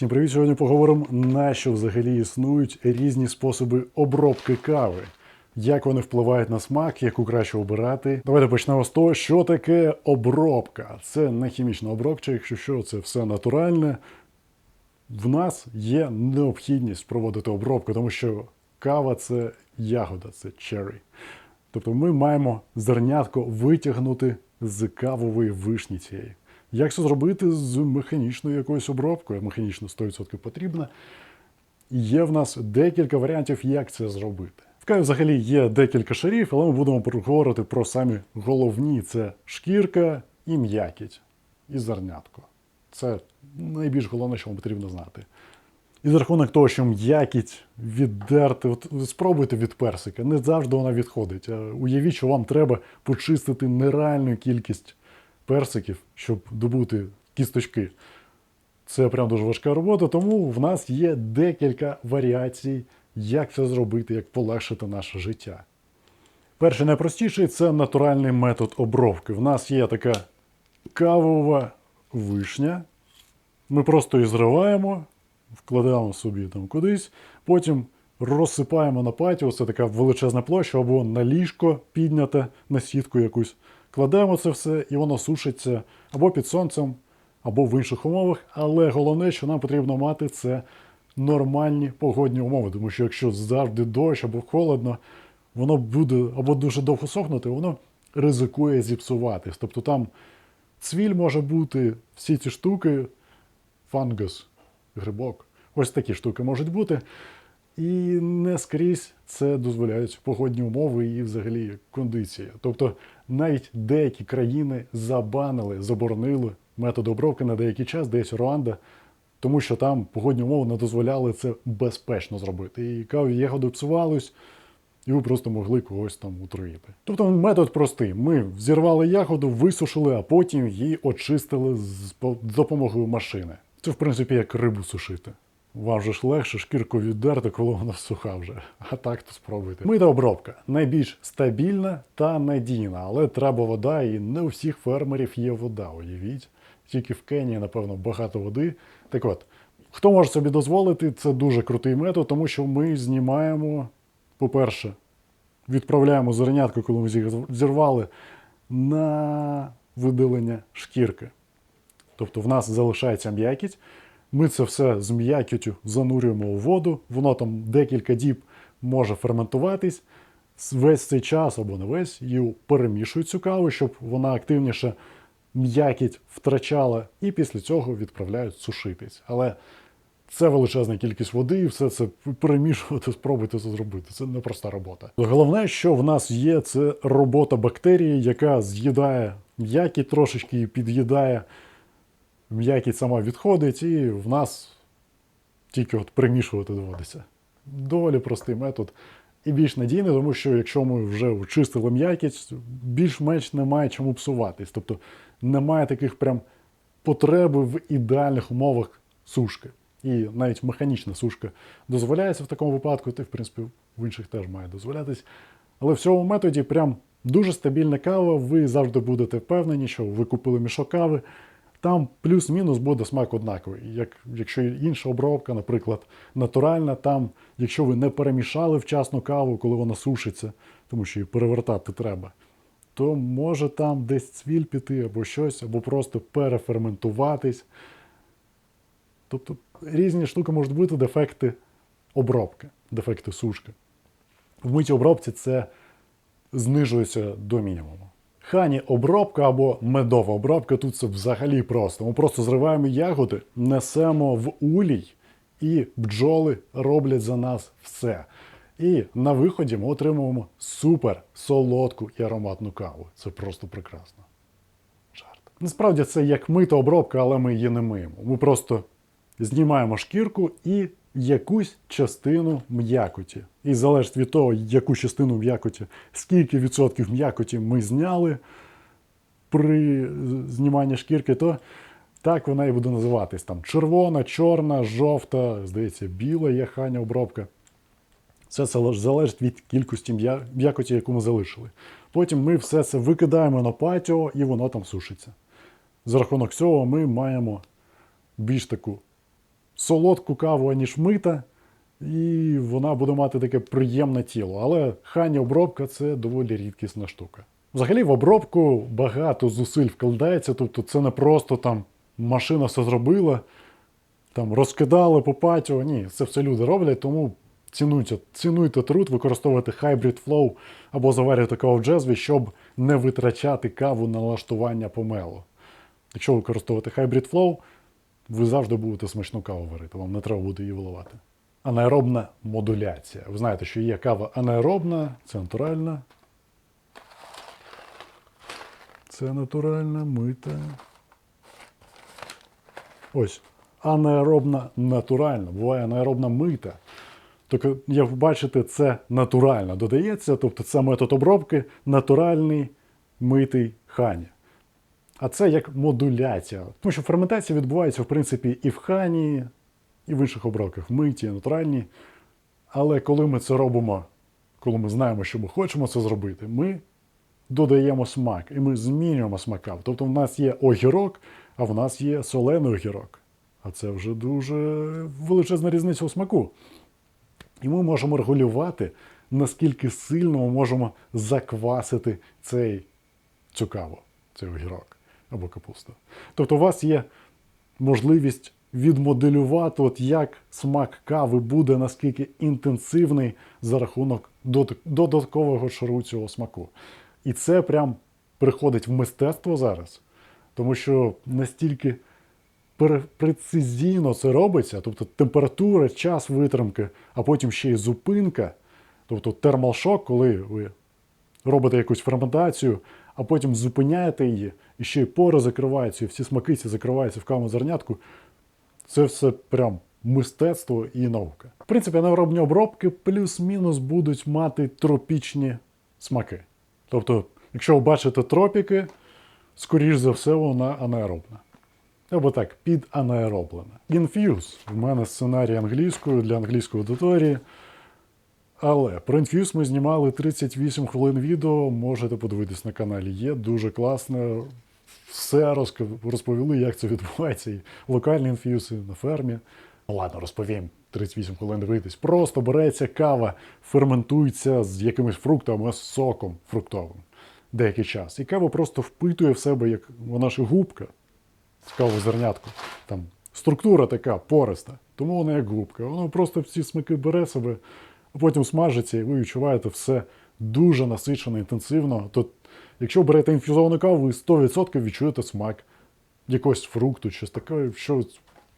Всім привіт! Сьогодні поговоримо, на що взагалі існують різні способи обробки кави, як вони впливають на смак, яку краще обирати. Давайте почнемо з того, що таке обробка. Це не хімічна обробка, якщо що, це все натуральне. В нас є необхідність проводити обробку, тому що кава це ягода, це черрі. Тобто ми маємо зернятко витягнути з кавової вишні цієї. Як це зробити з механічною якоюсь обробкою? Механічно 100% потрібна. Є в нас декілька варіантів, як це зробити. В каві взагалі є декілька шарів, але ми будемо говорити про самі головні: це шкірка і м'якіть, і зернятко. Це найбільш головне, що вам потрібно знати. І за рахунок того, що м'якіть віддерти, от спробуйте від персика, не завжди вона відходить. Уявіть, що вам треба почистити нереальну кількість персиків, щоб добути кісточки. Це прям дуже важка робота, тому в нас є декілька варіацій, як це зробити, як полегшити наше життя. Перший найпростіший це натуральний метод обробки. В нас є така кавова вишня. Ми просто її зриваємо, вкладаємо собі там кудись, потім розсипаємо на патіо, це така величезна площа або на ліжко підняте на сітку якусь. Кладемо це все і воно сушиться або під сонцем, або в інших умовах. Але головне, що нам потрібно мати, це нормальні погодні умови. Тому що якщо завжди дощ або холодно, воно буде або дуже довго сохнути, воно ризикує зіпсуватись. Тобто там цвіль може бути, всі ці штуки, фангус, грибок. Ось такі штуки можуть бути. І не скрізь це дозволяють погодні умови і взагалі кондиція. Тобто навіть деякі країни забанили, заборонили метод обробки на деякий час, десь Руанда, тому що там погодні умови не дозволяли це безпечно зробити. І каві ягоди псувались, і ви просто могли когось там отруїти. Тобто метод простий: ми взірвали ягоду, висушили, а потім її очистили з по- допомогою машини. Це, в принципі, як рибу сушити. Вам же ж легше шкірку віддерти, коли вона суха вже. А так то спробуйте. Мита обробка найбільш стабільна та надійна, але треба вода, і не у всіх фермерів є вода. Уявіть. Тільки в Кенії, напевно, багато води. Так от, хто може собі дозволити, це дуже крутий метод, тому що ми знімаємо, по-перше, відправляємо зернятко, коли ми їх зірвали, на видалення шкірки. Тобто в нас залишається м'якіть. Ми це все з м'якітю занурюємо у воду, воно там декілька діб може ферментуватись. Весь цей час або не весь її перемішують цю каву, щоб вона активніше м'якіть втрачала, і після цього відправляють сушитись. Але це величезна кількість води, і все це перемішувати, спробуйте це зробити. Це непроста робота. Головне, що в нас є, це робота бактерії, яка з'їдає м'якіть трошечки і під'їдає м'якість сама відходить, і в нас тільки от примішувати доводиться. Доволі простий метод і більш надійний, тому що якщо ми вже очистили м'якість, більш-менш немає чому псуватись. Тобто немає таких прям потреби в ідеальних умовах сушки. І навіть механічна сушка дозволяється в такому випадку, та, в принципі, в інших теж має дозволятись. Але в цьому методі прям дуже стабільна кава, ви завжди будете впевнені, що ви купили мішок кави, там плюс-мінус буде смак однаковий. Як, якщо інша обробка, наприклад, натуральна, там, якщо ви не перемішали вчасно каву, коли вона сушиться, тому що її перевертати треба, то може там десь цвіль піти або щось, або просто переферментуватись. Тобто різні штуки можуть бути дефекти обробки, дефекти сушки. В митій обробці це знижується до мінімуму. Хані обробка або медова обробка тут це взагалі просто. Ми просто зриваємо ягоди, несемо в улій, і бджоли роблять за нас все. І на виході ми отримуємо супер солодку і ароматну каву. Це просто прекрасно. Жарт. Насправді це як мита обробка, але ми її не миємо. Ми просто знімаємо шкірку і якусь частину м'якоті. І залежить від того, яку частину м'якоті, скільки відсотків м'якоті ми зняли при зніманні шкірки, то так вона і буде називатись. Там червона, чорна, жовта, здається, біла є ханя обробка. Це залежить від кількості м'якоті, яку ми залишили. Потім ми все це викидаємо на патіо і воно там сушиться. За рахунок цього ми маємо більш таку солодку каву, аніж мита, і вона буде мати таке приємне тіло. Але хані обробка це доволі рідкісна штука. Взагалі, в обробку багато зусиль вкладається, тобто це не просто там машина все зробила, там розкидали по патіо. Ні, це все люди роблять, тому цінуйте, цінуйте труд, використовуйте Hybrid Flow або заварюйте каву в джезві, щоб не витрачати каву на налаштування помелу. Якщо використовувати Hybrid Flow, ви завжди будете смачну каву варити, вам не треба буде її виливати. Анаеробна модуляція. Ви знаєте, що є кава анаеробна, це натуральна. Це натуральна мита. Ось. Анаеробна натуральна. Буває анаеробна мита. Тобто, як бачите, це натурально додається, тобто це метод обробки натуральний митий хані. А це як модуляція. Тому що ферментація відбувається, в принципі, і в хані, і в інших обробках, в миті, натуральні. Але коли ми це робимо, коли ми знаємо, що ми хочемо це зробити, ми додаємо смак і ми змінюємо смака. Тобто в нас є огірок, а в нас є солений огірок. А це вже дуже величезна різниця у смаку. І ми можемо регулювати, наскільки сильно ми можемо заквасити цей, цю каву, цей огірок або капусту. Тобто у вас є можливість відмоделювати, от як смак кави буде наскільки інтенсивний за рахунок додаткового шару цього смаку. І це прям приходить в мистецтво зараз, тому що настільки прецизійно це робиться, тобто температура, час витримки, а потім ще й зупинка, тобто термалшок, коли ви робите якусь ферментацію, а потім зупиняєте її, і ще й пори закриваються, і всі смакиці закриваються в каву зернятку. Це все прям мистецтво і наука. В принципі, анаеробні обробки плюс-мінус будуть мати тропічні смаки. Тобто, якщо ви бачите тропіки, скоріш за все, вона анаеробна. Або так, піданаероблена. Infuse. В мене сценарій англійською для англійської аудиторії. Але про Infuse ми знімали 38 хвилин відео. Можете подивитись на каналі. Є дуже класно. Все розповіли, як це відбувається. І локальні інф'юзи на фермі. Ну ладно, розповім. 38 хвилин дивитись. Просто береться кава, ферментується з якимось фруктом, а з соком фруктовим деякий час. І кава просто впитує в себе, як вона ж губка з кавозернятку. Там структура така пориста, тому вона як губка. Воно просто ці смаки бере себе, потім смажиться, і ви відчуваєте все дуже насичено, інтенсивно. То, якщо берете інфюзовану каву, ви 100% відчуєте смак якогось фрукту, щось таке, що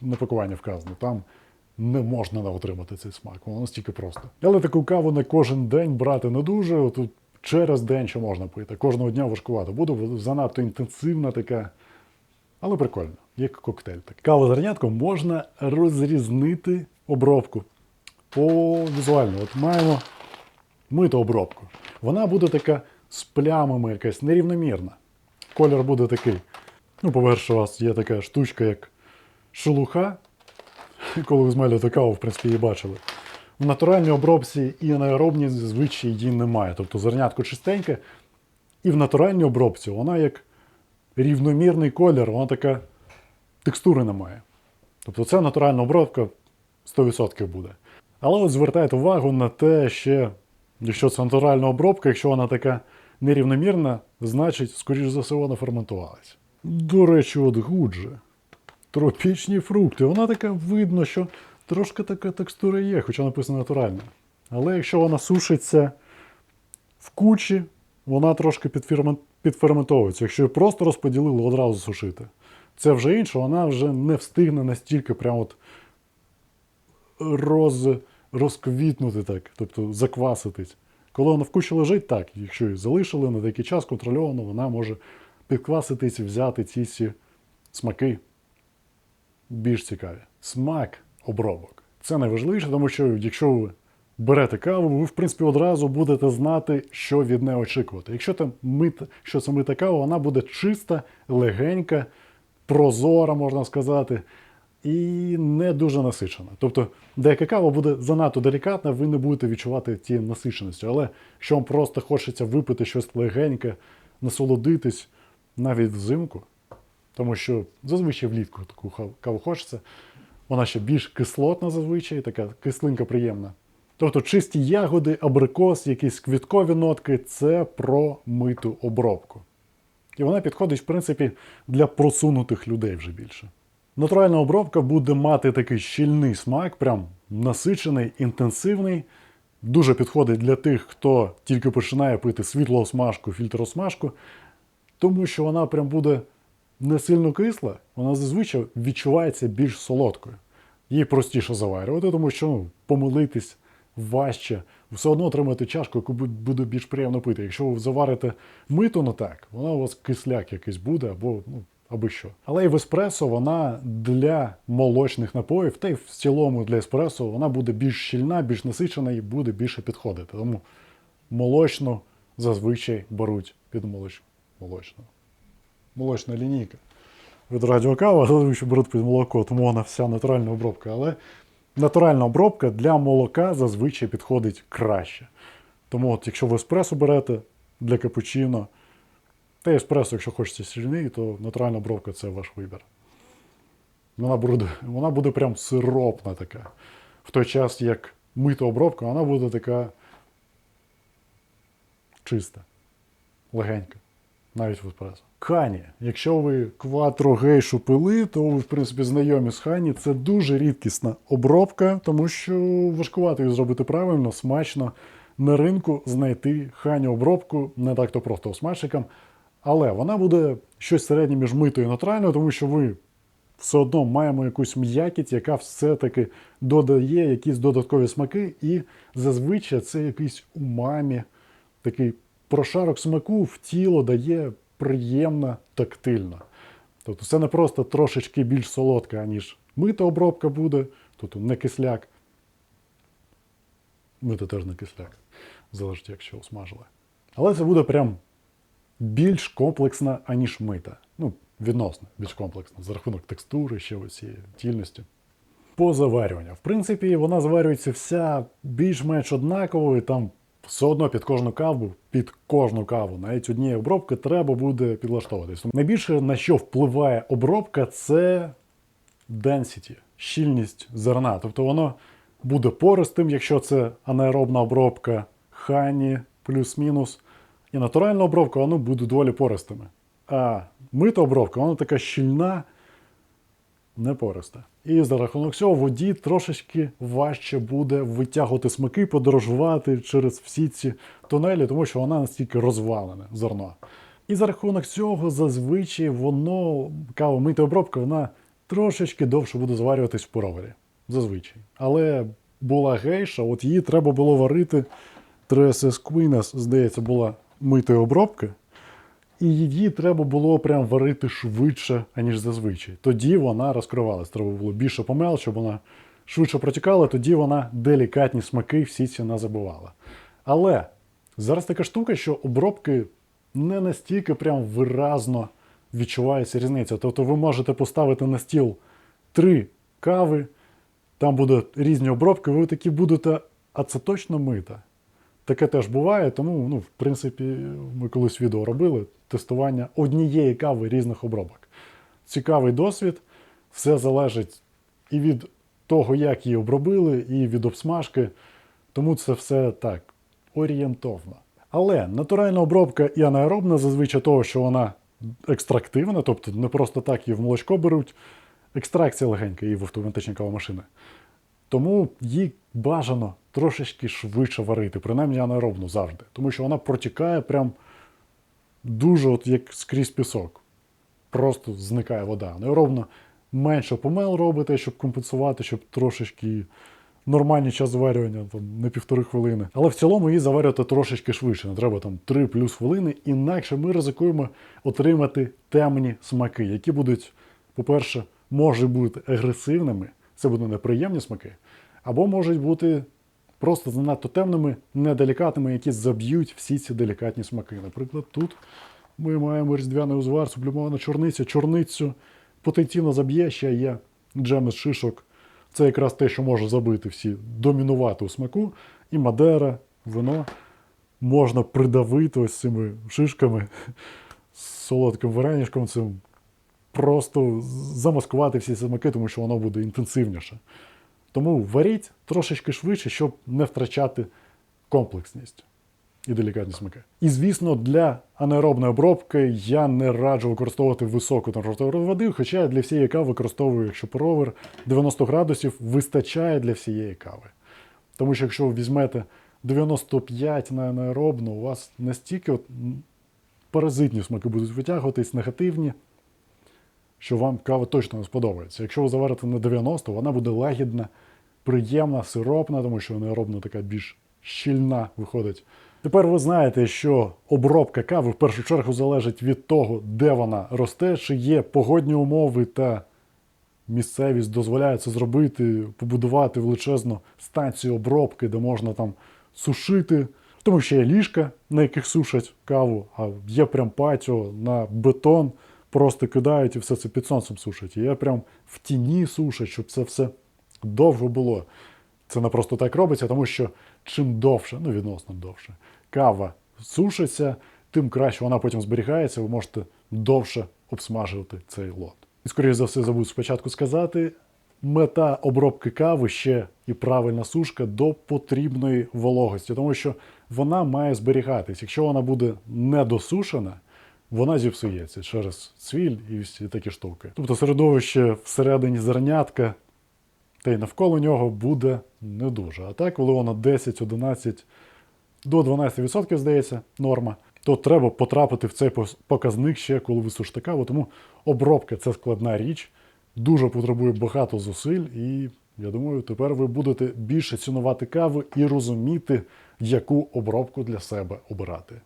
на пакуванні вказано. Там не можна отримати цей смак, воно настільки просто. Але таку каву не кожен день брати не дуже. Отут через день що можна пити. Кожного дня важкувато. Буде занадто інтенсивна така. Але прикольно, як коктейль. Так. Каву зернятку можна розрізнити обробку. По візуально, от маємо миту обробку. Вона буде така з плямами, якась нерівномірна. Колір буде такий. Ну, по-перше, у вас є така штучка, як шелуха. Коли ви змелюєте каву, в принципі, її бачили. В натуральній обробці і анаеробній зазвичай її немає. Тобто зернятко чистеньке. І в натуральній обробці вона як рівномірний колір, вона така текстури немає. Тобто це натуральна обробка 100% буде. Але от звертайте увагу на те, ще, якщо це натуральна обробка, якщо вона така нерівномірна, значить, скоріш за все, вона ферментувалася. До речі, от гуджа. Тропічні фрукти. Вона така видно, що трошки така текстура є, хоча написано натуральна. Але якщо вона сушиться в кучі, вона трошки підфермен- підферментовується. Якщо її просто розподілили, одразу сушити. Це вже інше, вона вже не встигне настільки прямо от роз, розквітнути так, тобто закваситись. Коли вона в кучі лежить, так, якщо її залишили на деякий час контрольовано, вона може підкваситись і взяти ці всі смаки більш цікаві. Смак обробок. Це найважливіше, тому що якщо ви берете каву, ви в принципі одразу будете знати, що від неї очікувати. Якщо там мита, що це мита кава, вона буде чиста, легенька, прозора, можна сказати, і не дуже насичена. Тобто деяка кава буде занадто делікатна, ви не будете відчувати ті насиченості. Але якщо вам просто хочеться випити щось легеньке, насолодитись навіть взимку, тому що зазвичай влітку таку каву хочеться. Вона ще більш кислотна зазвичай, така кислинка приємна. Тобто чисті ягоди, абрикос, якісь квіткові нотки це про миту обробку. І вона підходить, в принципі, для просунутих людей вже більше. Натуральна обробка буде мати такий щільний смак, прям насичений, інтенсивний. Дуже підходить для тих, хто тільки починає пити світлоосмажку, фільтросмажку, тому що вона прям буде не сильно кисла, вона зазвичай відчувається більш солодкою. Її простіше заварювати, тому що ну, помилитись важче. Все одно отримати чашку, яку буде більш приємно пити. Якщо ви заварите мито не так, вона у вас кисляк якийсь буде або ну, аби що. Але і в еспресо вона для молочних напоїв, та й в цілому для еспресо вона буде більш щільна, більш насичена і буде більше підходити. Тому молочну зазвичай беруть під молоч... молочну. Молочна лінійка. Від радіокава зазвичай беруть під молоко, тому вона вся натуральна обробка. Але натуральна обробка для молока зазвичай підходить краще. Тому, от, якщо ви еспресо берете для капучино, та еспресо, якщо хочеться сильний, то натуральна обробка це ваш вибір. Вона буде, вона буде прям сиропна така. В той час, як мита обробка, вона буде така чиста, легенька, навіть в еспресо. Хані. Якщо ви кватро гейшу пили, то ви, в принципі, знайомі з хані. Це дуже рідкісна обробка, тому що важкувато її зробити правильно, смачно. На ринку знайти хані обробку не так-то просто осмачникам, але вона буде щось середнє між митою і натуральною, тому що ви все одно маємо якусь м'якість, яка все-таки додає якісь додаткові смаки, і зазвичай це якийсь умамі, такий прошарок смаку в тіло дає приємно тактильно. Тобто це не просто трошечки більш солодка, ніж мита обробка буде, тобто не кисляк. Мита теж не кисляк, залежить, якщо усмажили. Але це буде прям більш комплексна, аніж мита. Ну, відносно більш комплексна, за рахунок текстури, ще цієї тільності. По заварюванню. В принципі, вона заварюється вся більш-менш однаково, і там все одно під кожну каву, під кожну каву, навіть однієї обробки, треба буде підлаштовуватись. Найбільше на що впливає обробка, це density, щільність зерна. Тобто воно буде пористим, якщо це анаеробна обробка, хані плюс-мінус. І натуральна обробка, воно буде доволі пористими. А мита обробка, вона така щільна, не пориста. І за рахунок цього воді трошечки важче буде витягувати смаки, подорожувати через всі ці тунелі, тому що вона настільки розвалене зерно. І за рахунок цього зазвичай воно, кава мита обробка, вона трошечки довше буде заварюватись в пуровері. Зазвичай. Але була гейша, от її треба було варити. 3SS здається, була митої обробки. І її треба було прям варити швидше, аніж зазвичай. Тоді вона розкривалась. Треба було більше помел, щоб вона швидше протікала, тоді вона делікатні смаки всі ці не забувала. Але зараз така штука, що обробки не настільки прям виразно відчувається різниця. Тобто ви можете поставити на стіл три кави, там будуть різні обробки, ви такі будете, а це точно мита. Таке теж буває, тому, ну, в принципі, ми колись відео робили тестування однієї кави різних обробок. Цікавий досвід, все залежить і від того, як її обробили, і від обсмажки. Тому це все так орієнтовно. Але натуральна обробка і анаеробна зазвичай того, що вона екстрактивна, тобто не просто так її в молочко беруть. Екстракція легенька і в автоматичні кавомашини. Тому їй бажано трошечки швидше варити, принаймні анаеробну завжди. Тому що вона протікає прям дуже от як скрізь пісок. Просто зникає вода. Анаеробно менше помел робите, щоб компенсувати, щоб трошечки нормальний час заварювання, там, не півтори хвилини. Але в цілому її заварювати трошечки швидше. Не треба там 3 плюс хвилини, інакше ми ризикуємо отримати темні смаки, які будуть, по-перше, можуть бути агресивними, це будуть неприємні смаки, або можуть бути просто занадто темними, неделікатними, які заб'ють всі ці делікатні смаки. Наприклад, тут ми маємо різдвяний узвар, сублімована чорниця, чорницю потенційно заб'є, ще є джем із шишок. Це якраз те, що може забити всі, домінувати у смаку. І мадера, вино можна придавити ось цими шишками з солодким варенішком цим просто замаскувати всі смаки, тому що воно буде інтенсивніше. Тому варіть трошечки швидше, щоб не втрачати комплексність і делікатні смаки. І звісно, для анаеробної обробки я не раджу використовувати високу температуру води, хоча для всієї кави використовую, якщо поровер 90 градусів вистачає для всієї кави. Тому що якщо ви візьмете 95 на анаеробну, у вас настільки от паразитні смаки будуть витягуватись, негативні, що вам кава точно не сподобається. Якщо ви заварите на 90, вона буде лагідна, приємна, сиропна, тому що анаеробна така більш щільна виходить. Тепер ви знаєте, що обробка кави в першу чергу залежить від того, де вона росте, чи є погодні умови та місцевість дозволяє це зробити, побудувати величезну станцію обробки, де можна там сушити. Тому що є ліжка, на яких сушать каву, а є прям патіо на бетон, просто кидають і все це під сонцем сушать. І є прям в тіні сушать, щоб це все довго було. Це не просто так робиться, тому що чим довше, ну відносно довше, кава сушиться, тим краще вона потім зберігається, ви можете довше обсмажувати цей лот. І, скоріше за все, забув спочатку сказати, мета обробки кави ще і правильна сушка до потрібної вологості, тому що вона має зберігатись. Якщо вона буде недосушена, вона зіпсується через цвіль і всі такі штуки. Тобто середовище всередині зернятка та й навколо нього буде не дуже. А так, коли воно 10, 11 до 12%, здається, норма, то треба потрапити в цей показник ще коли ви сушите каву. Тому обробка це складна річ, дуже потребує багато зусиль, і я думаю, тепер ви будете більше цінувати каву і розуміти, яку обробку для себе обирати.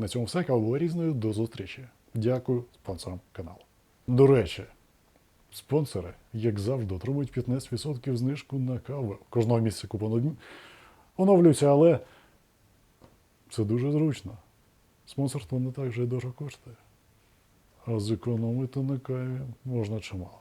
На цьому все кава різною. До зустрічі. Дякую спонсорам каналу. До речі, Спонсори, як завжди, отримують 15% знижку на каву. Кожного місяця купон оновлюється, але це дуже зручно. Спонсорство не так вже й дорого коштує. А зекономити на каві можна чимало.